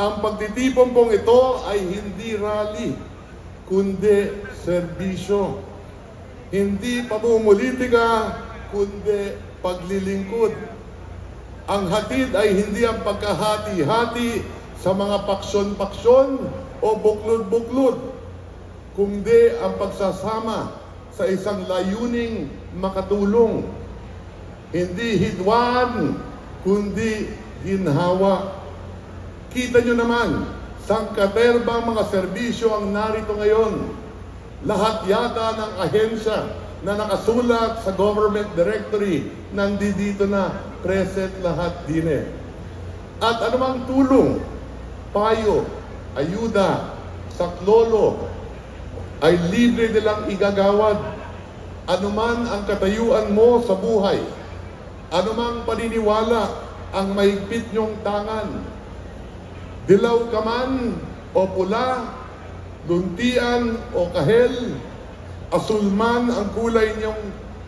Ang pagtitipon pong ito ay hindi rally, kundi serbisyo. Hindi pamumulitika, kundi paglilingkod. Ang hatid ay hindi ang pagkahati-hati sa mga paksyon-paksyon o buklod-buklod, kundi ang pagsasama sa isang layuning makatulong. Hindi hidwaan, kundi ginhawa. Kita nyo naman, sangkaterbang mga serbisyo ang narito ngayon. Lahat yata ng ahensya na nakasulat sa government directory, nandito na, present lahat din eh. At anumang tulong, payo, ayuda, saklolo, ay libre nilang igagawad. Anuman ang katayuan mo sa buhay, anumang paniniwala ang mahigpit niyong tangan, dilaw ka man o pula, luntian o kahel, asul man ang kulay niyong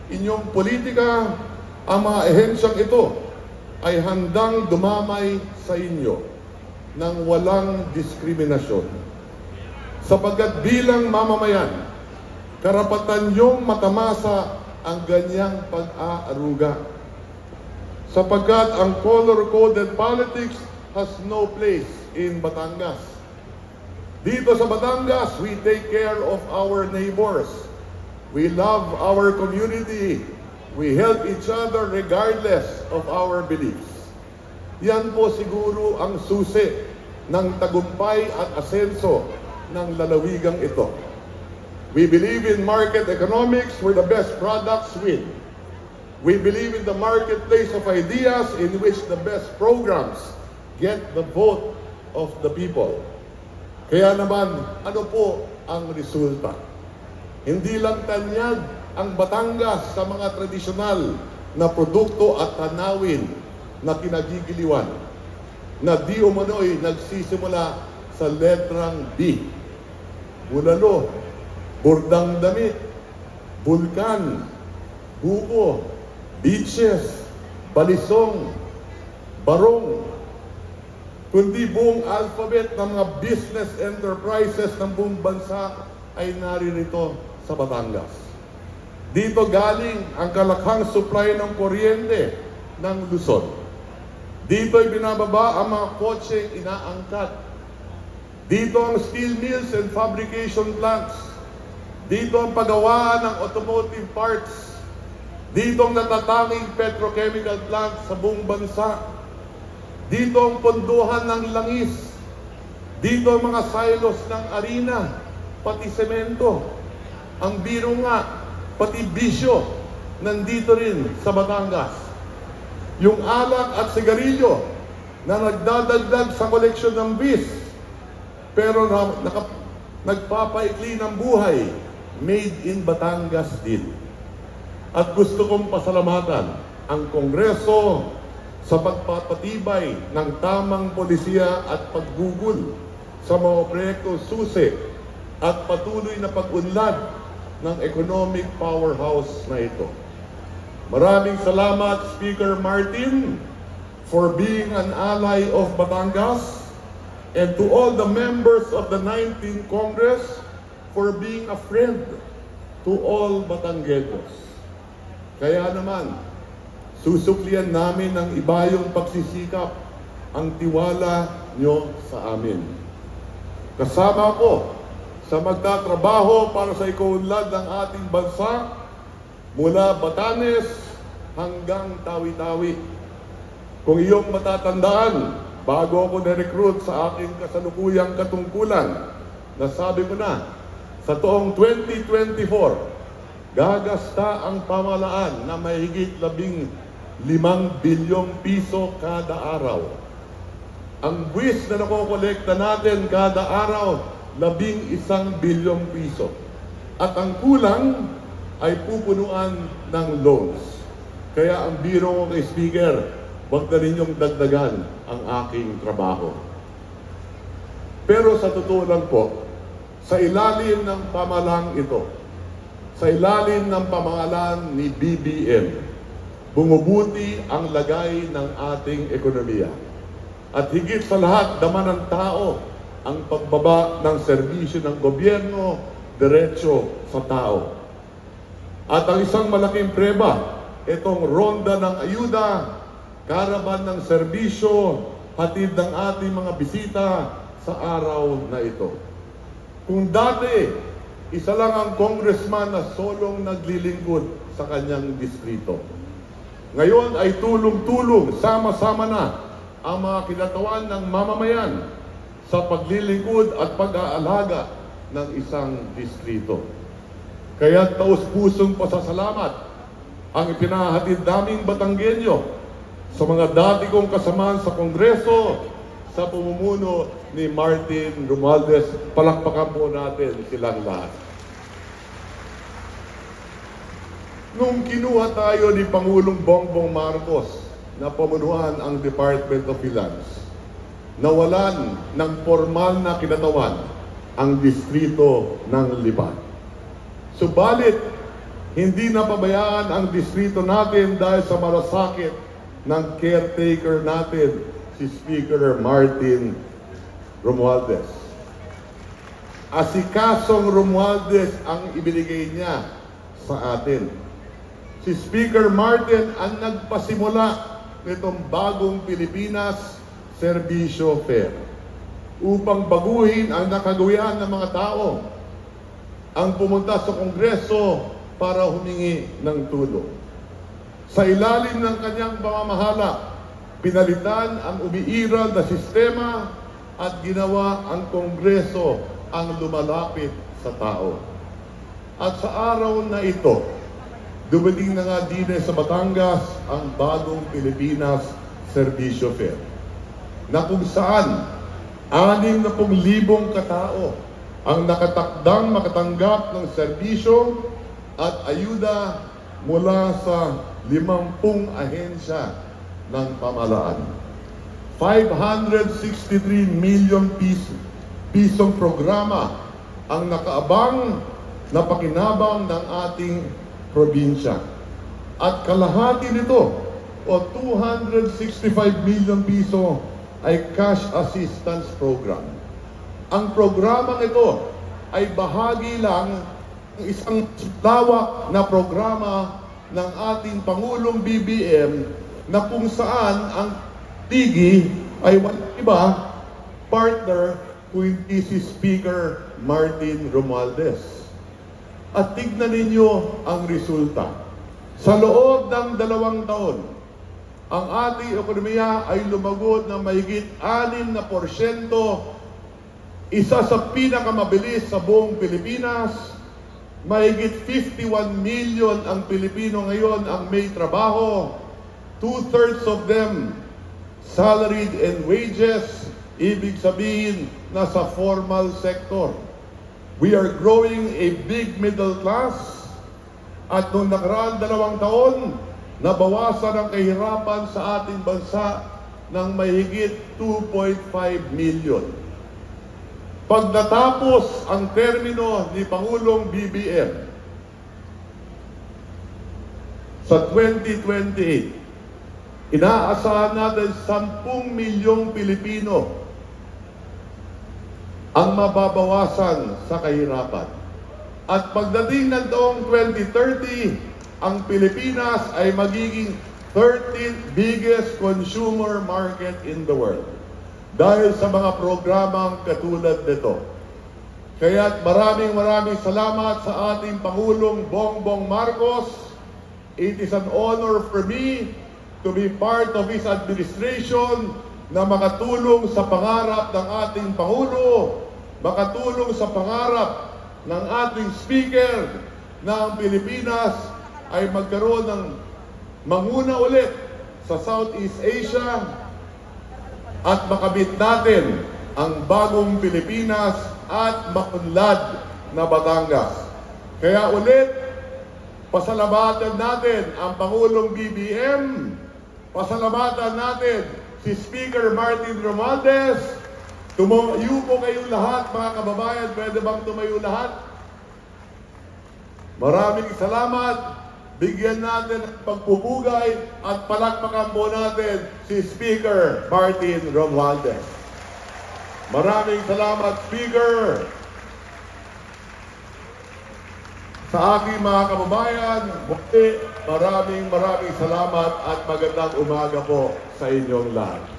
inyong politika, ang mga ehensyang ito ay handang dumamay sa inyo ng walang diskriminasyon. Sapagkat bilang mamamayan, karapatan niyong matamasa ang ganyang pag-aaruga. Sapagkat ang color-coded politics has no place in Batangas. Dito sa Batangas, we take care of our neighbors. We love our community. We help each other regardless of our beliefs. Yan po siguro ang susi ng tagumpay at asenso ng lalawigang ito. We believe in market economics where the best products win. We believe in the marketplace of ideas in which the best programs get the vote of the people. Kaya naman, ano po ang resulta? Hindi lang tanyag ang Batangas sa mga tradisyonal na produkto at tanawin na kinagigiliwan na di umano'y nagsisimula sa letrang B. Bulalo, burdang damit, bulkan, buko, beaches, balisong, barong, kundi buong alphabet ng mga business enterprises ng buong bansa ay naririto sa Batangas. Dito galing ang kalakhang supply ng kuryente ng Luzon. Dito ay binababa ang mga kotse inaangkat. Dito ang steel mills and fabrication plants. Dito ang paggawa ng automotive parts. Dito ang natatanging petrochemical plant sa buong bansa. Dito ang ponduhan ng langis. Dito ang mga silos ng arena, pati semento. Ang biro nga, pati bisyo, nandito rin sa Batangas. Yung alak at sigarilyo na nagdadagdag sa koleksyon ng bis, pero na, naka, nagpapaikli ng buhay, made in Batangas din. At gusto kong pasalamatan ang Kongreso sa pagpapatibay ng tamang polisiya at paggugol sa mga proyekto susi at patuloy na pag-unlad ng economic powerhouse na ito. Maraming salamat, Speaker Martin, for being an ally of Batangas and to all the members of the 19th Congress for being a friend to all Batangueños. Kaya naman, susuklian namin ng ibayong pagsisikap ang tiwala nyo sa amin. Kasama ko sa magtatrabaho para sa ikaunlad ng ating bansa mula Batanes hanggang Tawi-Tawi. Kung iyong matatandaan, bago ako na-recruit sa aking kasalukuyang katungkulan, nasabi ko na, sa toong 2024, gagasta ang pamalaan na mahigit labing limang bilyong piso kada araw. Ang buwis na nakokolekta natin kada araw, labing isang bilyong piso. At ang kulang ay pupunuan ng loans. Kaya ang biro ko kay Speaker, wag na ninyong dagdagan ang aking trabaho. Pero sa totoo lang po, sa ilalim ng pamalang ito, sa ilalim ng pamahalaan ni BBM, bumubuti ang lagay ng ating ekonomiya. At higit sa lahat, dama ng tao ang pagbaba ng serbisyo ng gobyerno diretso sa tao. At ang isang malaking preba, itong ronda ng ayuda, karaban ng serbisyo, hatid ng ating mga bisita sa araw na ito. Kung dati, isa lang ang congressman na solong naglilingkod sa kanyang distrito. Ngayon ay tulong-tulong, sama-sama na ang mga kinatawan ng mamamayan sa paglilingkod at pag-aalaga ng isang distrito. Kaya taus-pusong pasasalamat ang ipinahatid naming Batanggenyo sa mga dati kong kasamaan sa Kongreso sa pumumuno ni Martin Romualdez. Palakpakan po natin silang lahat. Nung kinuha tayo ni Pangulong Bongbong Marcos na pamunuan ang Department of Finance, nawalan ng formal na kinatawan ang distrito ng Liban. Subalit, hindi napabayaan ang distrito natin dahil sa malasakit ng caretaker natin, si Speaker Martin Romualdez. Asikasong Romualdez ang ibinigay niya sa atin. Si Speaker Martin ang nagpasimula nitong bagong Pilipinas Servisyo Fair upang baguhin ang nakagawian ng mga tao ang pumunta sa Kongreso para humingi ng tulong. Sa ilalim ng kanyang pamamahala, pinalitan ang umiiral na sistema at ginawa ang Kongreso ang lumalapit sa tao. At sa araw na ito, dumating na nga din sa Batangas ang bagong Pilipinas Servisyo Fair na kung saan anim na pong libong katao ang nakatakdang makatanggap ng serbisyo at ayuda mula sa limampung ahensya ng pamalaan. 563 million piso, pisong programa ang nakaabang na pakinabang ng ating probinsya. At kalahati nito o 265 million piso ay cash assistance program. Ang programang ito ay bahagi lang ng isang lawak na programa ng ating Pangulong BBM na kung saan ang tigi ay walang iba partner kundi si Speaker Martin Romualdez. At tignan ninyo ang resulta. Sa loob ng dalawang taon, ang ating ekonomiya ay lumagot ng mahigit 6 na porsyento, isa sa pinakamabilis sa buong Pilipinas. Mahigit 51 million ang Pilipino ngayon ang may trabaho. Two-thirds of them salaried and wages, ibig sabihin nasa formal sector. We are growing a big middle class at noong nakaraan dalawang taon, nabawasan ang kahirapan sa ating bansa ng mahigit 2.5 million. Pag natapos ang termino ni Pangulong BBM sa 2028, inaasahan natin 10 milyong Pilipino ang mababawasan sa kahirapan. At pagdating ng taong 2030, ang Pilipinas ay magiging 13th biggest consumer market in the world. Dahil sa mga programang katulad nito. Kaya maraming maraming salamat sa ating Pangulong Bongbong Marcos. It is an honor for me to be part of his administration na makatulong sa pangarap ng ating Pangulo, makatulong sa pangarap ng ating Speaker na ang Pilipinas ay magkaroon ng manguna ulit sa Southeast Asia at makamit natin ang bagong Pilipinas at makunlad na Batangas. Kaya ulit, pasalamatan natin ang Pangulong BBM, pasalamatan natin si Speaker Martin Romualdez, tumayo po kayong lahat, mga kababayan, pwede bang tumayo lahat? Maraming salamat bigyan natin ng pagpupugay at palakpakan po natin si Speaker Martin Romualdez. Maraming salamat, Speaker! Sa aking mga kababayan, muli, maraming maraming salamat at magandang umaga po sa inyong lahat.